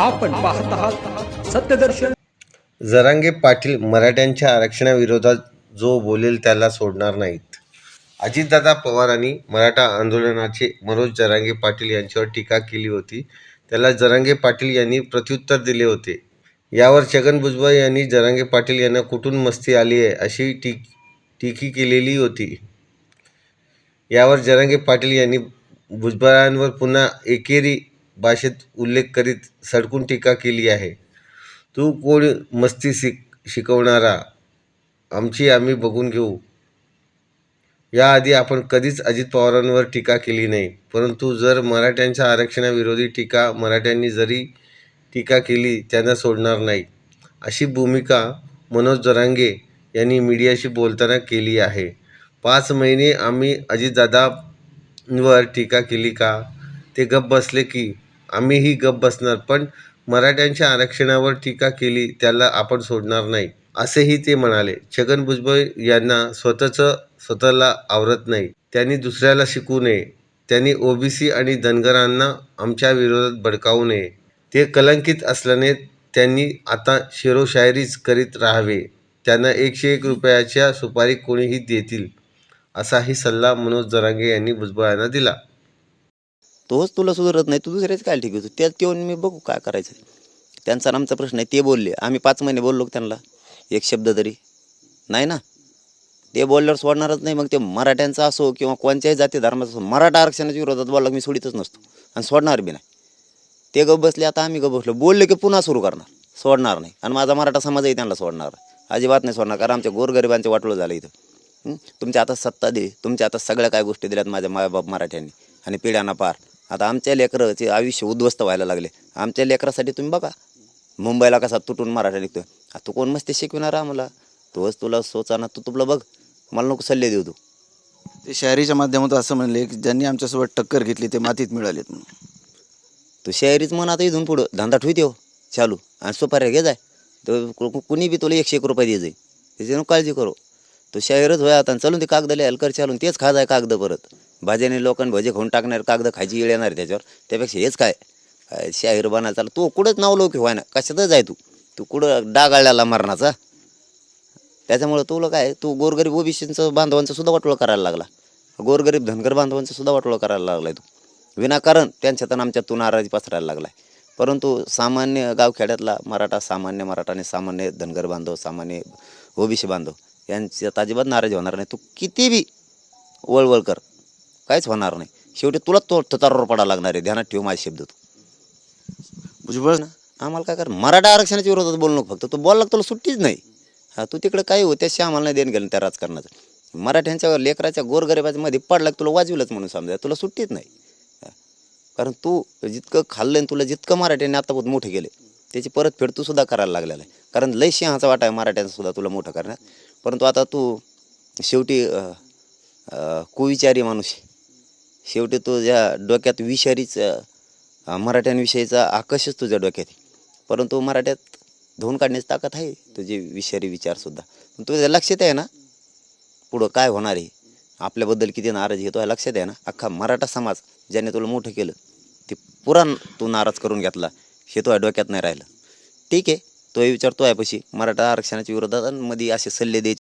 आपण पाहत आहात सत्यदर्शन. जरांगे पाटील मराठ्यांच्या आरक्षणाविरोधात जो बोलेल त्याला सोडणार नाहीत. अजितदादा पवारांनी मराठा आंदोलनाचे मनोज जरांगे पाटील यांच्यावर टीका केली होती. त्याला जरांगे पाटील यांनी प्रत्युत्तर दिले होते. यावर छगन भुजबळ यांनी जरांगे पाटील यांना कुठून मस्ती आली आहे अशी टीक टीकी केलेली होती. यावर जरांगे पाटील यांनी भुजबळांवर पुन्हा एकेरी भाषेत उल्लेख करीत सडकून टीका केली आहे. तू कोण मस्ती शिक शिकवणारा? आमची आम्ही बघून घेऊ. याआधी आपण कधीच अजित पवारांवर टीका केली नाही परंतु जर मराठ्यांच्या आरक्षणाविरोधी टीका मराठ्यांनी जरी टीका केली त्यांना सोडणार नाही. अशी भूमिका मनोज जरांगे यांनी मीडियाशी बोलताना केली आहे. पाच महिने आम्ही अजितदादांवर टीका केली का? ते गप्प बसले की आम्हीही गप्प बसणार पण मराठ्यांच्या आरक्षणावर टीका केली त्याला आपण सोडणार नाही असेही ते म्हणाले. छगन भुजबळ यांना स्वतःचं स्वतःला आवरत नाही. त्यांनी दुसऱ्याला शिकू नये. त्यांनी ओबीसी आणि धनगरांना आमच्या विरोधात भडकावू नये. ते कलंकित असल्याने त्यांनी आता शेरोशायरीच करीत राहावे. त्यांना एकशे एक रुपयाच्या सुपारी कोणीही देतील असाही सल्ला मनोज जरांगे यांनी भुजबळांना दिला. तोच तुला सुधारत नाही तू दुसऱ्याच काय ठीक होतो त्यात येऊन मी बघू काय करायचं त्यांचा आमचा प्रश्न आहे ते बोलले. आम्ही पाच महिने बोललो त्यांना. एक शब्द तरी. नाही ना? ते बोलल्यावर सोडणारच नाही. मग ते मराठ्यांचा असो किंवा कोणत्याही जाती धर्माचा असो मराठा आरक्षणाच्या विरोधात बोलला मी सोडितच नसतो. आणि सोडणार बी नाही. ते गप बसले आता आम्ही गप बसलो. बोलले की पुन्हा सुरू करणार. सोडणार नाही. आणि माझा मराठा समाजही त्यांना सोडणार. अजिबात नाही सोडणार कारण आमच्या गोरगरिबांचे वाटलं झालं इथं. तुमच्या आता सत्ता दे. तुमच्या आता सगळ्या काय गोष्टी दिल्यात माझ्या मायबाप मराठ्यांनी. आणि पिढ्यांना पार. आता आमच्या लेकराचे आयुष्य उद्ध्वस्त व्हायला लागले. आमच्या लेकरासाठी तुम्ही बघा मुंबईला कसा तुटून मराठा निघतोय. तू कोण मस्ती शिकविणार आम्हाला? तोच तुला सोचाना तू तुला बघ. मला नको सल्ले देऊ तू. ते शायरीच्या माध्यमातून असं म्हणले की ज्यांनी आमच्यासोबत टक्कर घेतली ते मातीत मिळालेत म्हणून. तू शायरीच म्हण आता इथून पुढं. धंदा ठेवते हो चालू. आणि सुपाऱ्या घे जाय. तर कु- कु- कुणी बी तुला एकशे एक रुपये दे जाईल. त्याची काळजी करू. तू शायरच होय आता. आणि चालून ते कागद लिहायला कर चालून. तेच खा जाय कागद परत. भाज्याने लोकांनी भजे खाऊन टाकणार कागद खायची येळ येणार त्याच्यावर. त्यापेक्षा हेच काय? शाहीर बनायला चालू तू कुठंच नाव लौकी व्हाय ना कशातच जाय तू? तू कुठं डागाळल्याला मरणाचा? त्याच्यामुळं तुला काय? तू गोरगरीब ओबीसींचं बांधवांचं सुद्धा वाटोळं करायला लागला. गोरगरीब धनगर बांधवांचं सुद्धा वाटोळं करायला लागलाय तू. विनाकारण त्यांच्यात आणि आमच्यात तू नाराजी पसरायला लागलाय. परंतु सामान्य गावखेड्यातला मराठा सामान्य मराठा आणि सामान्य धनगर बांधव सामान्य ओबीसी बांधव यांच्यात अजिबात नाराजी होणार नाही. तू किती बी वळवळ कर. काहीच होणार नाही. शेवटी तुला तो तुतारावर पडायला लागणार आहे. ध्यानात ठेव माझे शब्द तू. भुजबळ ना आम्हाला काय कर मराठा आरक्षणाच्या विरोधात बोलू नको फक्त. तू बोलला तुला सुट्टीच नाही. हा तू तिकडे काही हो त्याशी आम्हाला नाही देणं गेलं त्या राजकारणाचं. मराठ्यांच्या लेकराच्या गोरगरिबाच्या मध्ये पडला तुला वाजविलंच म्हणून समजा. तुला सुट्टीच नाही. कारण तू जितकं खाल्लं आणि तुला जितकं मराठ्यांनी आतापर्यंत मोठे केले त्याची परतफेड तू सुद्धा करायला लागलेला आहे. कारण लय सिंहाचा वाटा आहे मराठ्यांचा सुद्धा तुला मोठं करण्यात. परंतु आता तू शेवटी कुविचारी माणूस आहे. शेवटी तुझ्या डोक्यात विषारीच मराठ्यांविषयीचा आकर्षच तुझ्या डोक्यात परंतु मराठ्यात धुवून काढण्याची ताकद आहे तुझे विषारी विचारसुद्धा पण तुझ्या लक्षात आहे ना? पुढं काय होणार आहे? आपल्याबद्दल किती नाराज घेतो हे लक्षात आहे ना? अख्खा मराठा समाज ज्याने तुला मोठं केलं ते पुरा तू नाराज करून घेतला हे तुझ्या डोक्यात नाही राहिलं. ठीक आहे तो विचार तो आहे पशी मराठा आरक्षणाच्या विरोधात आणि मध्ये असे सल्ले द्यायचे